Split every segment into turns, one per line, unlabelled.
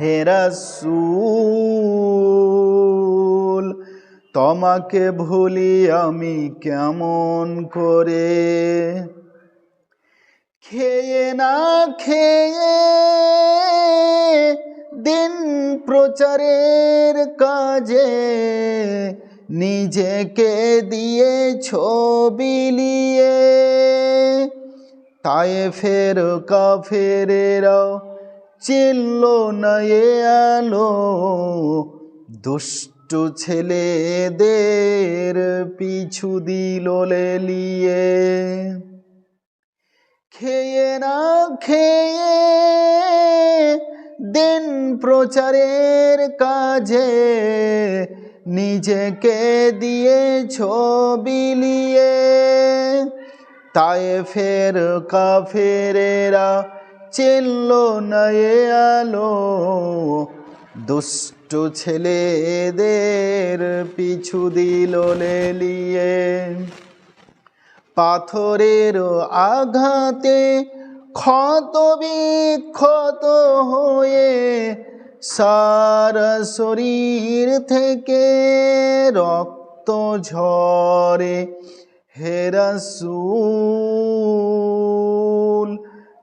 হেরাসুল তোমাকে ভুলি আমি কেমন করে? খেয়ে না খেয়ে দিন প্রচারের কাজে নিজেকে দিয়ে ছবি লিয়ে তাই ফের কাফেরেরাও চিনল না এ আলো। দুষ্টু ছেলেদের পিছু দিল লেলিয়ে। খেয়ে না খেয়ে দিন প্রচারের কাজে নিজেকে দিয়ে ছবি লিয়ে তাই ফের কাফেরেরা চিনল না এ আলো। দুষ্টু ছেলেদের পিছু দিল লেলিয়ে। পাথরের আঘাতে ক্ষত বিক্ষত হয়ে সারা শরীর থেকে রক্ত ঝরে হেরাসুল।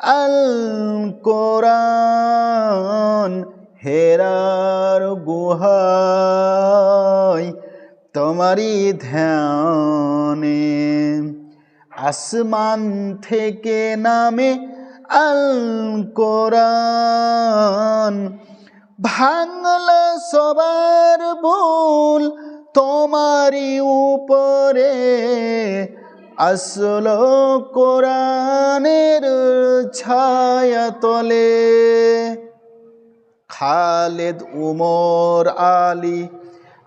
আল কোরআন হেরার গুহায়, তোমারই ধ্যানে আসমান থেকে নামে আল কোরআন ভাঙল সবার ভুল তোমারই উপরে আসল কোরআনের ছায়া তলে। খালেদ, উমর, আলী,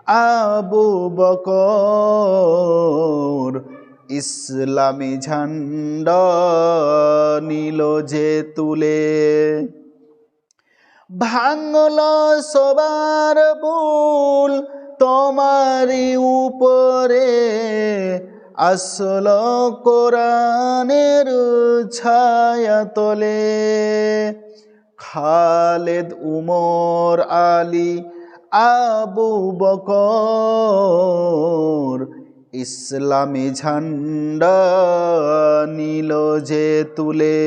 আবু বকর ইসলামী ঝান্ড নীল যে তুলে। ভাঙল সবার বুল তোমারই উপরে। আসল কোরআনের ছায়া তলে খালেদ, উমর, আলী, আবু বকর ইসলামী ঝান্ডা নীল যে তুলে।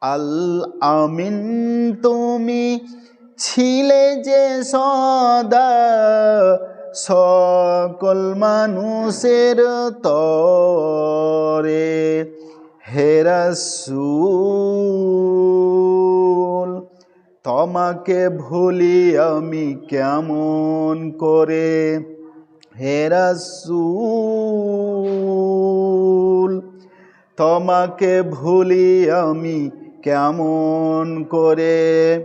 আল আমিন, তুমি ছিলে যে সদা সকল মানুষের তরে হেরাসুল তোমাকে ভুলি আমি কেমন করে? হেরাসুল তোমাকে ভুলি আমি কেমন করে?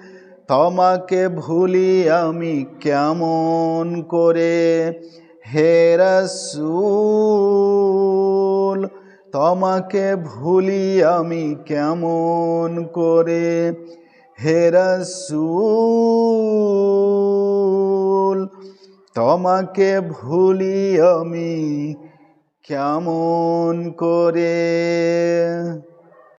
তোমাকে ভুলি আমি কেমন করে? হে রাসূল, তোমাকে ভুলি আমি কেমন করে? হে রাসূল, তোমাকে ভুলি আমি কেমন করে?